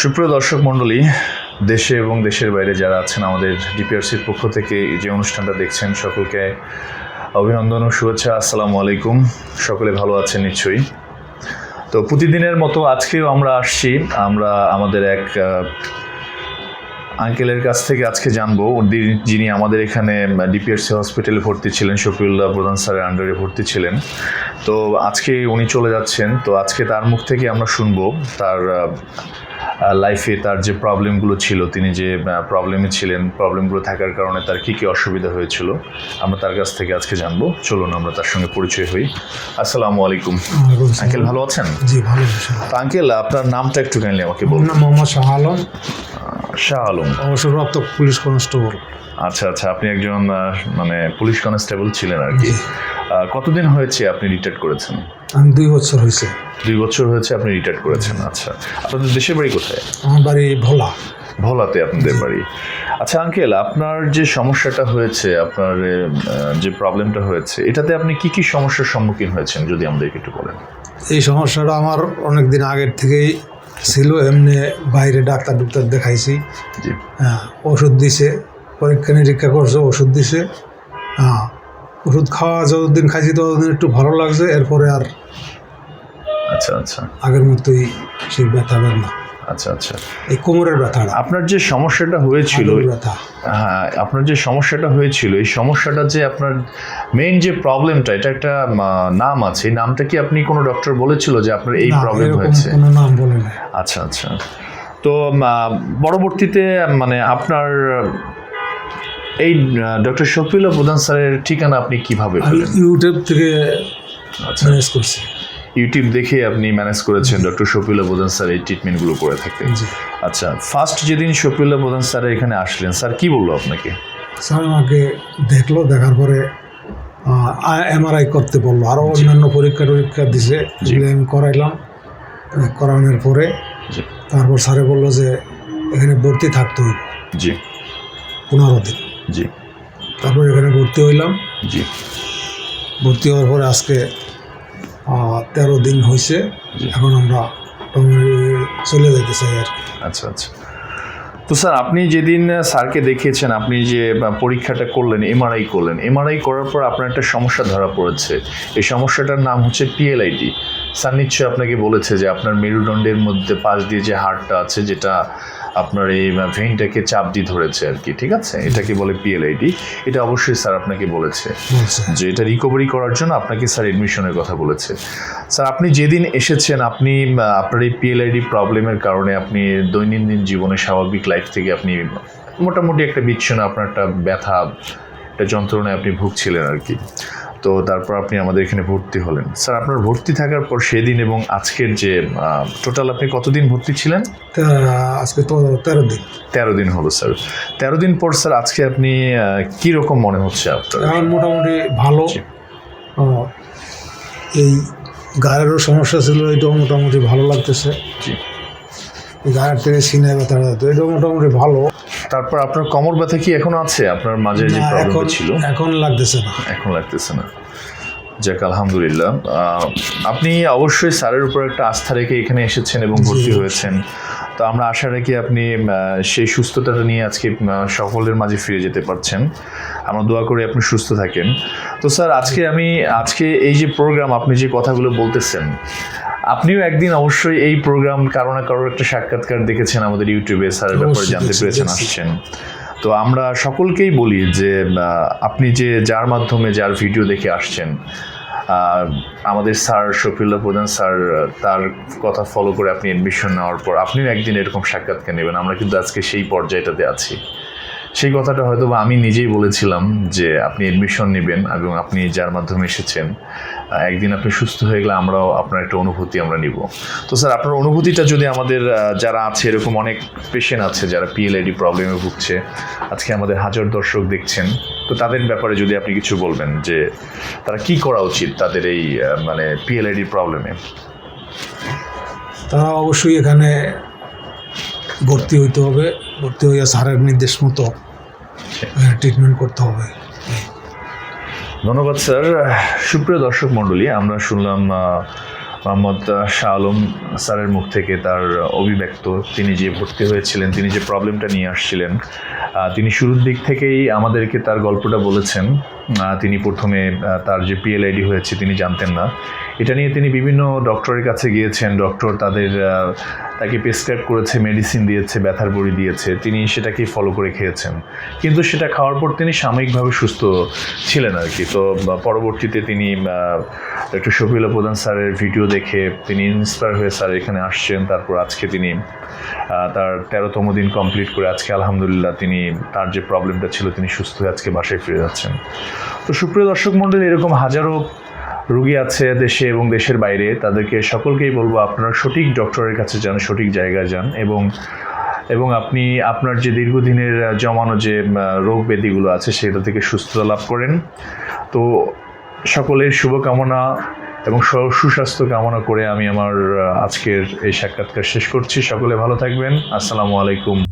সুপ্রিয় দর্শক মণ্ডলী, দেশে এবং দেশের বাইরে যারা আছেন, আমাদের ডিপিআরসির পক্ষ থেকে যে অনুষ্ঠানটা দেখছেন সকলকে অভিনন্দন ও শুভেচ্ছা। আসসালামু আলাইকুম। সকলে ভালো আছেন নিশ্চয়ই। তো প্রতিদিনের মতো আজকেও আমরা আসছি। আমরা আমাদের এক আঙ্কেলের কাছ থেকে আজকে জানব যিনি আমাদের এখানে ডিপিআরসি হসপিটালে ভর্তি ছিলেন শফিউল্লাহ প্রধান স্যারের আন্ডারে ভর্তি ছিলেন। তো আজকে উনি চলে যাচ্ছেন তো আজকে তার মুখ থেকে আমরা শুনব তার লাইফে তার যে প্রবলেমগুলো ছিল তিনি যে প্রবলেমে ছিলেন প্রবলেমগুলো থাকার কারণে তার কী কী অসুবিধা হয়েছিল আমরা তার কাছ থেকে আজকে জানব। চলুন আমরা তার সঙ্গে পরিচয় হই। আসসালামু আলাইকুম। আঙ্কেল ভালো আছেন? জি ভালো আঙ্কেল আপনার নামটা একটু কাইন্ডলি আমাকে বলুন। মোহাম্মদ শাহ আলম। শাহ আলম। অবসরপ্রাপ্ত পুলিশ কনস্টেবল। আচ্ছা আচ্ছা আপনি একজন মানে পুলিশ কনস্টেবল ছিলেন আর কি। কতদিন হয়েছে আপনি রিটায়ার করেছেন? আমি দুই বছর হয়েছে। দুই বছর হয়েছে আপনি রিটায়ার করেছেন আচ্ছা। আপনাদের দেশের বাড়ি কোথায়? আমার বাড়ি ভোলা। ভোলাতে আপনাদের বাড়ি। আচ্ছা আঙ্কেল আপনার যে সমস্যাটা হয়েছে আপনার যে প্রবলেমটা হয়েছে এটাতে আপনি কি কি সমস্যার সম্মুখীন হয়েছেন যদি আমাদেরকে একটু বলেন? এই সমস্যাটা আমার অনেক দিন আগের থেকেই ছিল এমনি বাইরে ডাক্তার ডুক্তার দেখাইছি। হ্যাঁ ওষুধ দিছে পরীক্ষা নিরীক্ষা করছে ওষুধ দিছে। হ্যাঁ ওষুধ খাওয়া যতদিন খাইছি ততদিন একটু ভালো লাগছে এরপরে আর আচ্ছা আচ্ছা। আগের মতোই সেই ব্যথা বেদনা। আচ্ছা আচ্ছা। এই কোমরের ব্যথাটা আপনার যে সমস্যাটা হয়েছিল ব্যথা। হ্যাঁ আপনার যে সমস্যাটা হয়েছিল এই সমস্যাটা যে আপনার মেইন যে প্রবলেমটা এটা একটা নাম আছে। এই নামটা কি আপনি কোনো ডক্টর বলেছিল যে আপনার এই প্রবলেম হয়েছে? কোনো নাম বলে না আচ্ছা আচ্ছা। তো পরবর্তীতে মানে আপনার এই ডক্টর শফিউল্লাহ প্রধান স্যারের ঠিকানা আপনি কীভাবে ইউটিউব থেকে আচ্ছা। ম্যানেজ করছি। ইউটিউব দেখে আপনি ম্যানেজ করেছেন ডক্টর শফিউল্লাহ প্রধান স্যার এই ট্রিটমেন্টগুলো করে থাকেন জি। আচ্ছা ফার্স্ট যেদিন শফিউল্লাহ প্রধান স্যার এখানে আসলেন স্যার কি বলল আপনাকে? স্যার আমাকে দেখল দেখার পরে এমআরআই করতে বলল। আরও অন্যান্য পরীক্ষা টরীক্ষা দিছে যেগুলো আমি করাইলাম। করানোর পরে তারপর স্যারে বলল যে এখানে ভর্তি থাকতে হইব। জি। পনেরো দিন। জি। তারপর এখানে ভর্তি হইলাম। জি। ভর্তি হওয়ার পরে আজকে তেরো দিন হয়েছে। এখন আমরা চলে যেতে চাই আর আচ্ছা আচ্ছা। তো স্যার আপনি যেদিন স্যারকে দেখিয়েছেন আপনি যে পরীক্ষাটা করলেন এমআরআই করলেন এমআরআই করার পর আপনার একটা সমস্যা ধরা পড়েছে। এই সমস্যাটার নাম হচ্ছে পিএলআইডি স্যার নিশ্চয়ই আপনাকে বলেছে যে আপনার মেরুদণ্ডের মধ্যে পাশ দিয়ে যে হাড়টা আছে যেটা আপনার এই ভেইনটাকে চাপ দিয়ে ধরেছে আর কি ঠিক আছে? এটাকে বলে পিএলআইডি এটা অবশ্যই স্যার আপনাকে বলেছে যে এটা রিকভারি করার জন্য আপনাকে স্যার এডমিশনের কথা বলেছে। স্যার আপনি যেদিন এসেছেন আপনি আপনার এই পিএলআইডি প্রবলেমের কারণে আপনি দৈনন্দিন জীবনে স্বাভাবিক লাইফ থেকে আপনি মোটামুটি একটা বিচ্ছন্ন আপনার একটা ব্যথা একটা যন্ত্রণায় আপনি ভুগছিলেন আর কি। তো তারপর আপনি আমাদের এখানে ভর্তি হলেন। স্যার আপনার ভর্তি থাকার পর সেদিন এবং আজকের যে টোটাল আপনি কতদিন ভর্তি ছিলেন? আজকে তো তেরো দিন। তেরো দিন হলো স্যার। তেরো দিন পর স্যার আজকে আপনি কী রকম মনে হচ্ছে আপনার? এখন মোটামুটি ভালো। এই গায়েরও সমস্যা ছিল এটাও মোটামুটি ভালো লাগতেছে। জি। গায়ের থেকে সিনে ব্যথা তো এটাও মোটামুটি ভালো। তারপর আপনার কোমর ব্যথা কি এখনও আছে? আপনার মাঝে যে প্রবলেমটা ছিল? এখন লাগতেছে না। এখন লাগতেছে না। যাক আলহামদুলিল্লাহ। আপনি অবশ্যই স্যারের উপর একটা আস্থা রেখে এখানে এসেছেন এবং ভর্তি হয়েছেন। তো আমরা আশা রাখি আপনি সেই সুস্থতাটা নিয়ে আজকে সকলের মাঝে ফিরে যেতে পারছেন। আমরা দোয়া করি আপনি সুস্থ থাকেন। তো স্যার আজকে আমি আজকে এই যে প্রোগ্রাম আপনি যে কথাগুলো বলতেছেন আপনিও একদিন অবশ্যই এই প্রোগ্রাম কারও না কারোর একটা সাক্ষাৎকার দেখেছেন আমাদের ইউটিউবে স্যারের ব্যাপারে জানতে পেরেছেন আসছেন। তো আমরা সকলকেই বলি যে আপনি যে যার মাধ্যমে যার ভিডিও দেখে আসছেন আমাদের স্যার শফিউল্লাহ প্রধান স্যার তার কথা ফলো করে আপনি এডমিশন নেওয়ার পর আপনিও একদিন এরকম সাক্ষাৎকার নেবেন। আমরা কিন্তু আজকে সেই পর্যায়টাতে আছি। সেই কথাটা হয়তো বা আমি নিজেই বলেছিলাম যে আপনি এডমিশন নেবেন এবং আপনি যার মাধ্যমে এসেছেন একদিন আপনি সুস্থ হয়ে গেলে আমরাও আপনার একটা অনুভূতি আমরা নিব। তো স্যার আপনার অনুভূতিটা যদি আমাদের যারা আছে এরকম অনেক পেশেন্ট আছে যারা পিএলআইডি প্রবলেমে ভুগছে আজকে আমাদের হাজার দর্শক দেখছেন তো তাদের ব্যাপারে যদি আপনি কিছু বলবেন যে তারা কি করা উচিত তাদের এই মানে পিএলআইডি প্রবলেমে তারা অবশ্যই এখানে ভর্তি হইতে হবে ভর্তি হইয়া স্যারের নির্দেশ মতো ট্রিটমেন্ট করতে হবে। ধন্যবাদ, স্যার। সুপ্রিয় দর্শক মণ্ডলী, আমরা শুনলাম মোহাম্মদ শাহ আলম স্যারের মুখ থেকে তার অভিব্যক্ত। তিনি যে ভর্তি হয়েছিলেন, তিনি যে প্রবলেমটা নিয়ে আসছিলেন তিনি শুরুর দিক থেকেই আমাদেরকে তার গল্পটা বলেছেন। তিনি প্রথমে তার যে পিএলআইডি হয়েছে তিনি জানতেন না। এটা নিয়ে তিনি বিভিন্ন ডক্টরের কাছে গিয়েছেন। ডক্টর তাদের তাকে প্রেসক্রাইব করেছে, মেডিসিন দিয়েছে, ব্যথার বড়ি দিয়েছে। তিনি সেটাকে ফলো করে খেয়েছেন। কিন্তু সেটা খাওয়ার পর তিনি সাময়িকভাবে সুস্থ ছিলেন আর কি। তো পরবর্তীতে তিনি একটু শফিউল্লাহ প্রধান স্যারের ভিডিও দেখে তিনি ইন্সপায়ার হয়ে স্যার এখানে আসছেন। তারপর আজকে তিনি তার তেরোতম দিন কমপ্লিট করে আজকে আলহামদুলিল্লাহ তিনি, তার যে প্রবলেমটা ছিল তিনি সুস্থ হয়ে আজকে বাসায় ফিরে যাচ্ছেন। তো সুপ্রিয় দর্শক মণ্ডলী, এরকম হাজারো রুগী আছে দেশে এবং দেশের বাইরে। তাদেরকে সকলকেই বলব, আপনারা সঠিক ডক্টরের কাছে যান, সঠিক জায়গায় যান এবং এবং আপনি আপনার যে দীর্ঘদিনের জমানো যে রোগ ব্যাধিগুলো আছে সেটা থেকে সুস্থতা লাভ করেন। তো সকলের শুভকামনা এবং সুস্বাস্থ্য কামনা করে আমি আমার আজকের এই সাক্ষাৎকার শেষ করছি। সকলে ভালো থাকবেন। আসসালামু আলাইকুম।